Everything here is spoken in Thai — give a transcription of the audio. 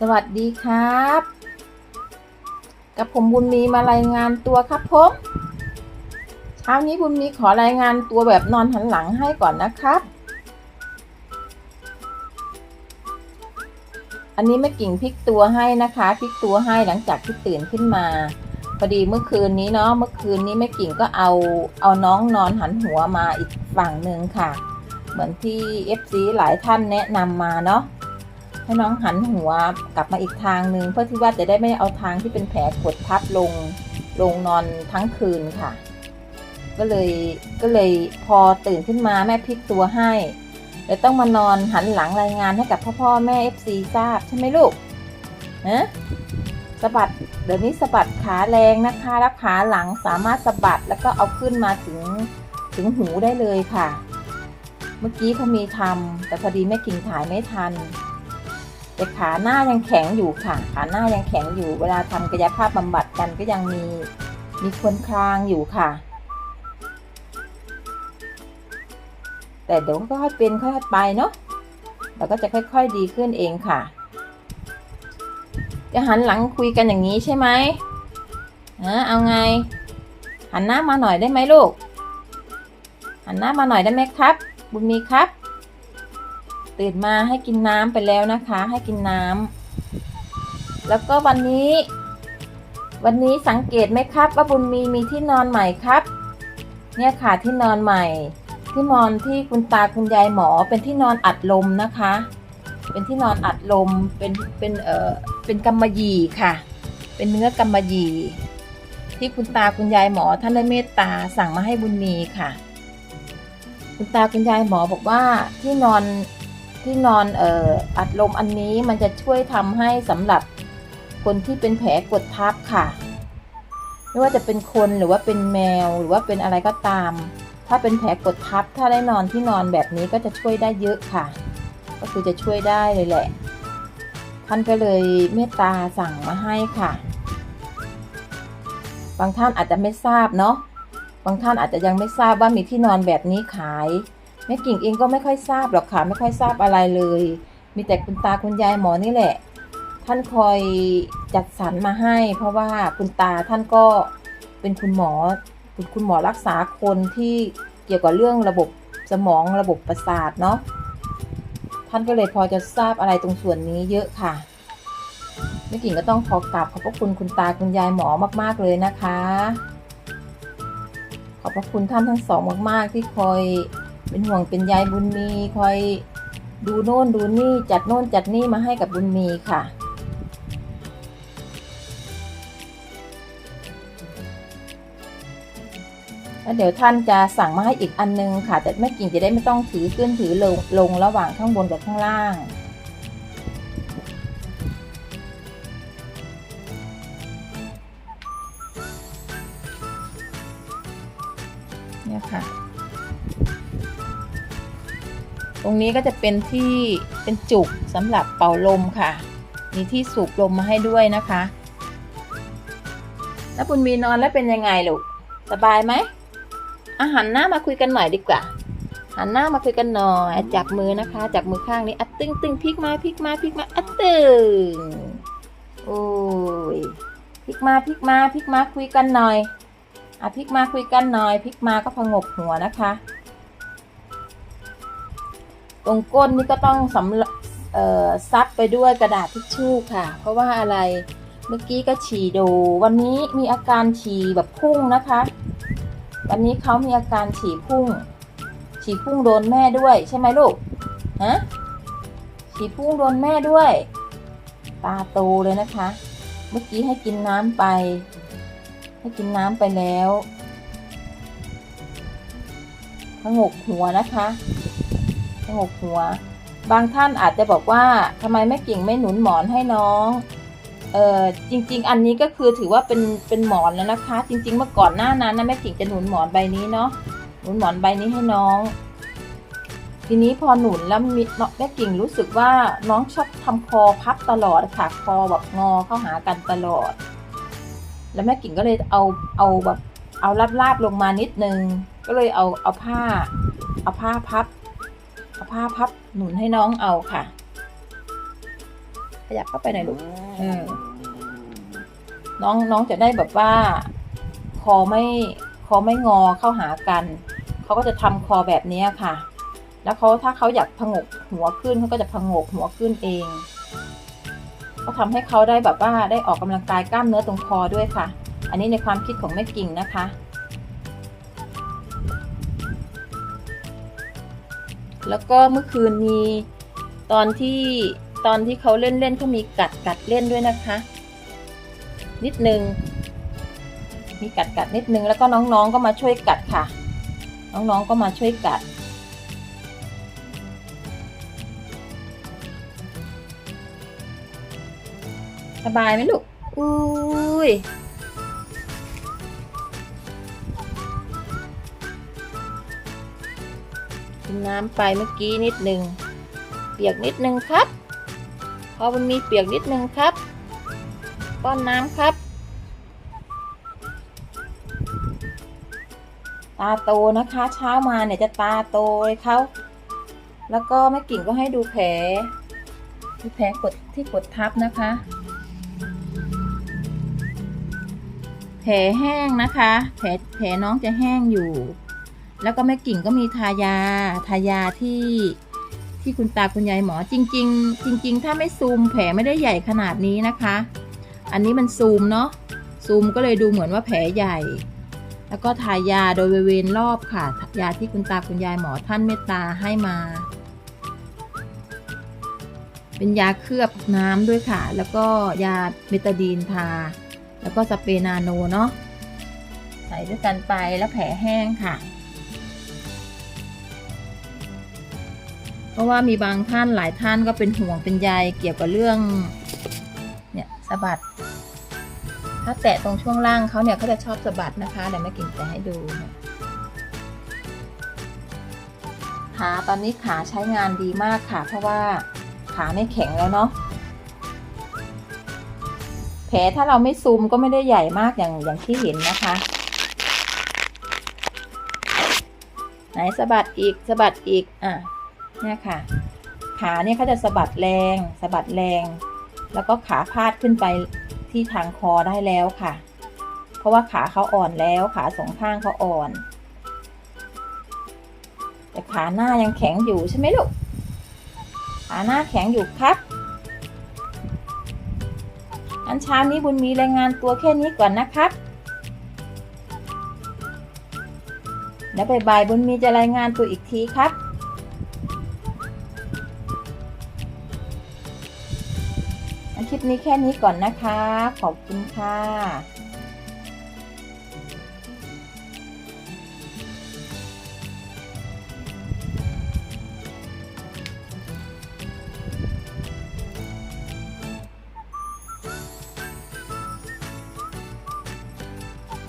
สวัสดีครับ กับผมบุญมีมารายงานตัวครับผมเช้านี้บุญมีขอรายงานตัวแบบนอนหันหลังให้ก่อนนะครับ อันนี้แม่กิ่งพลิกตัวให้นะคะพลิกตัวให้หลังจากที่ตื่นขึ้นมาพอดีเมื่อคืนนี้เนาะเมื่อคืนนี้แม่กิ่งก็เอาเอาน้องนอนหันหัวมาอีกฝั่งหนึ่งค่ะ เหมือนที่ FC หลายท่านแนะนำมาเนาะ ให้น้องหันหัวกลับมาอีกทางหนึ่งเพื่อที่ว่าจะได้ไม่เอาทางที่เป็นแผลกดทับลงลงนอนทั้งคืนค่ะ ก็เลยก็เลยพอตื่นขึ้นมาแม่พลิกตัวให้เลยต้องมานอนหันหลังรายงานให้กับพ่อพ่อแม่ FC ทราบใช่ไหมลูกฮะสะบัดเดี๋ยวนี้สะบัดขาแรงนะคะแล้วขาหลังสามารถสะบัดแล้วก็เอาขึ้นมาถึงถึงหูได้เลยค่ะ เมื่อกี้เขามีทำแต่พอดีแม่กิ่งถ่ายไม่ทัน แต่ขาหน้ายังแข็งอยู่ค่ะขาหน้ายังแข็งอยู่ เวลาทำกายภาพบำบัดกันก็ยังมีมีควนคลางอยู่ค่ะ แต่เดี๋ยวก็ค่อยเป็นค่อยๆไปเนาะเราก็จะค่อย ๆดีขึ้นเองค่ะ จะหันหลังคุยกันอย่างนี้ใช่ไหมฮะเอาไง หันหน้ามาหน่อยได้ไหมลูก หันหน้ามาหน่อยได้ไหมครับ บุญมีครับ ตื่นมาให้กินน้ำไปแล้วนะคะ ให้กินน้ำแล้วก็วันนี้ วันนี้สังเกตไหมครับ ว่าบุญมีมีที่นอนใหม่ครับ เนี่ยค่ะที่นอนใหม่ ที่นอนที่คุณตาคุณยายหมอเป็นที่นอนอัดลมนะคะ เป็นที่นอนอัดลมเป็นเป็นเอ่อเป็นกำมะหยี่ค่ะ เป็นเนื้อกำมะหยี่ที่คุณตาคุณยายหมอท่านได้เมตตาสั่งมาให้บุญมีค่ะ คุณตาคุณยายหมอบอกว่าที่นอน ที่นอนเอ่ออัดลมอันนี้มันจะช่วยทำให้สำหรับคนที่เป็นแผลกดทับค่ะ ไม่ว่าจะเป็นคนหรือว่าเป็นแมวหรือว่าเป็นอะไรก็ตาม ถ้าเป็นแผลกดทับ ถ้าได้นอนที่นอนแบบนี้ก็จะช่วยได้เยอะค่ะ ก็คือจะช่วยได้เลยแหละ ท่านก็เลยเมตตาสั่งมาให้ค่ะ บางท่านอาจจะไม่ทราบเนาะบางท่านอาจจะยังไม่ทราบว่ามีที่นอนแบบนี้ขาย แม่กิ่งเองก็ไม่ค่อยทราบหรอกค่ะไม่ค่อยทราบอะไรเลย มีแต่คุณตาคุณยายหมอนี่แหละ ท่านคอยจัดสรรมาให้ เพราะว่าคุณตาท่านก็เป็นคุณหมอคุณคุณหมอรักษาคนที่เกี่ยวกับเรื่องระบบสมองระบบประสาทเนาะท่านก็เลยพอจะทราบอะไรตรงส่วนนี้เยอะค่ะแม่กิ่งก็ต้องขอกราบขอบพระคุณคุณตาคุณยายหมอมาก ๆเลยนะคะ ขอบพระคุณท่านทั้งสองมาก ๆ ที่คอย เป็นห่วงเป็นใยบุญมีคอยดูโน่นดูนี่จัดโน่นจัดนี่มาให้กับบุญมีค่ะ แล้วเดี๋ยวท่านจะสั่งมาให้อีกอันนึงค่ะ แต่แม่กิ่งจะได้ไม่ต้องถือขึ้นถือลงลงระหว่างข้างบนกับข้างล่างเนี่ยค่ะ รงนี้ก็จะเป็นที่เป็นจุกสำหรับเป่าลมค่ะ มีที่สูบลมมาให้ด้วยนะคะ แล้วคุณมีนอนแล้วเป็นยังไงลูก สบายไหมอาหันหน้ามาคุยกันหน่อยดีกว่า หันหน้ามาคุยกันหน่อยจับมือนะคะ จับมือข้างนี้อัดตึงตึงพลิกมาพลิกมาพลิกมาอัดตึงโอ้ยพลิกมาพลิกมาพลิกมาคุยกันหน่อยอะพลิกมาคุยกันหน่อยพลิกมาก็พงกหัวนะคะ ตรงก้นนี่ก็ต้องสำหรับเออซับไปด้วยกระดาษทิชชู่ค่ะ เพราะว่าอะไรเมื่อกี้ก็ฉี่ดู วันนี้มีอาการฉี่แบบพุ่งนะคะ วันนี้เขามีอาการฉี่พุ่ง ฉี่พุ่งโดนแม่ด้วยใช่ไหมลูกฮะฉี่พุ่งโดนแม่ด้วย ตาโตเลยนะคะ เมื่อกี้ให้กินน้ำไป ให้กินน้ำไปแล้วผงกหัวนะคะ ผงกหัว บางท่านอาจจะบอกว่าทำไมแม่กิ่งไม่หนุนหมอนให้น้องเออจริง ๆ อันนี้ก็คือถือว่าเป็นเป็นหมอนแล้วนะคะ จริง ๆ เมื่อก่อนหน้านั้นนะแม่กิ่งจะหนุนหมอนใบนี้เนาะหนุนหมอนใบนี้ให้น้อง ทีนี้พอหนุนแล้วมีแม่กิ่งรู้สึกว่าน้องชอบทำคอพับตลอดค่ะคอแบบงอเข้าหากันตลอด แล้วแม่กิ่งก็เลยเอาเอาแบบเอาลาบๆลงมานิดนึง ก็เลยเอาเอาผ้า เอาผ้าพับ เอาผ้าพับหนุนให้น้องเอาค่ะ ขยับเข้าไปหน่อยลูกเออน้องน้องจะได้แบบว่า คอไม่คอไม่งอเข้าหากัน เขาก็จะทำคอแบบนี้ค่ะ แล้วเขาถ้าเขาอยากผงกหัวขึ้นเขาก็จะผงกหัวขึ้นเองก็ทำให้เขาได้แบบว่าได้ออกกำลังกายกล้ามเนื้อตรงคอด้วยค่ะ อันนี้ในความคิดของแม่กิ่งนะคะ แล้วก็เมื่อคืนมีตอนที่ตอนที่เขาเล่นเล่นเขามีกัดกัดเล่นด้วยนะคะ นิดนึง มีกัดกัดนิดนึงแล้วก็น้องๆก็มาช่วยกัดค่ะ น้องๆก็มาช่วยกัดสบายไหมลูก อุ้ย น้ำไปเมื่อกี้นิดนึง เปียกนิดนึงครับพอมันมีเปียกนิดนึงครับ ป้อนน้ำครับ ตาโตนะคะเช้ามาเนี่ยจะตาโตเลยเขาแล้วก็แม่กิ่งก็ให้ดูแผลดูแผลกดที่กดทับนะคะ แผลแห้งนะคะ แผลแผลน้องจะแห้งอยู่ แล้วก็แม่กิ่งก็มีทายา ทายาที่ที่คุณตาคุณยายหมอจริง ๆ จริง ๆ ถ้าไม่ซูมแผลไม่ได้ใหญ่ขนาดนี้นะคะ อันนี้มันซูมเนาะซูมก็เลยดูเหมือนว่าแผลใหญ่ แล้วก็ทายาโดยบริเวณรอบค่ะ ยาที่คุณตาคุณยายหมอท่านเมตตาให้มา เป็นยาเคลือบน้ำด้วยค่ะ แล้วก็ยาเบตาดีนทา แล้วก็สเปรย์นาโนเนาะใส่ด้วยกันไปแล้วแผลแห้งค่ะ เพราะว่ามีบางท่านหลายท่านก็เป็นห่วงเป็นใยเกี่ยวกับเรื่องเนี่ยสะบัด ถ้าแตะตรงช่วงล่างเขาเนี่ยเขาจะชอบสะบัดนะคะเดี๋ยวแม่กิ่งจะให้ดูขาตอนนี้ขาใช้งานดีมากค่ะ เพราะว่าขาไม่แข็งแล้วเนาะแผลถ้าเราไม่ซูมก็ไม่ได้ใหญ่มากอย่างอย่างที่เห็นนะคะไหนสะบัดอีกสะบัดอีก อะ เนี่ยค่ะ ขาเนี่ยเขาจะสะบัดแรงสะบัดแรง แล้วก็ขาพาดขึ้นไปที่ทางคอได้แล้วค่ะ เพราะว่าขาเขาอ่อนแล้วขาสองข้างเขาอ่อน แต่ขาหน้ายังแข็งอยู่ใช่ไหมลูกขาหน้าแข็งอยู่ครับอันเช้านี้บุญมีรายงานตัวแค่นี้ก่อนนะครับแล้วบ่ายๆบุญมีจะรายงานตัวอีกทีครับ ลิปนี้แค่นี้ก่อนนะคะ ขอบคุณค่ะ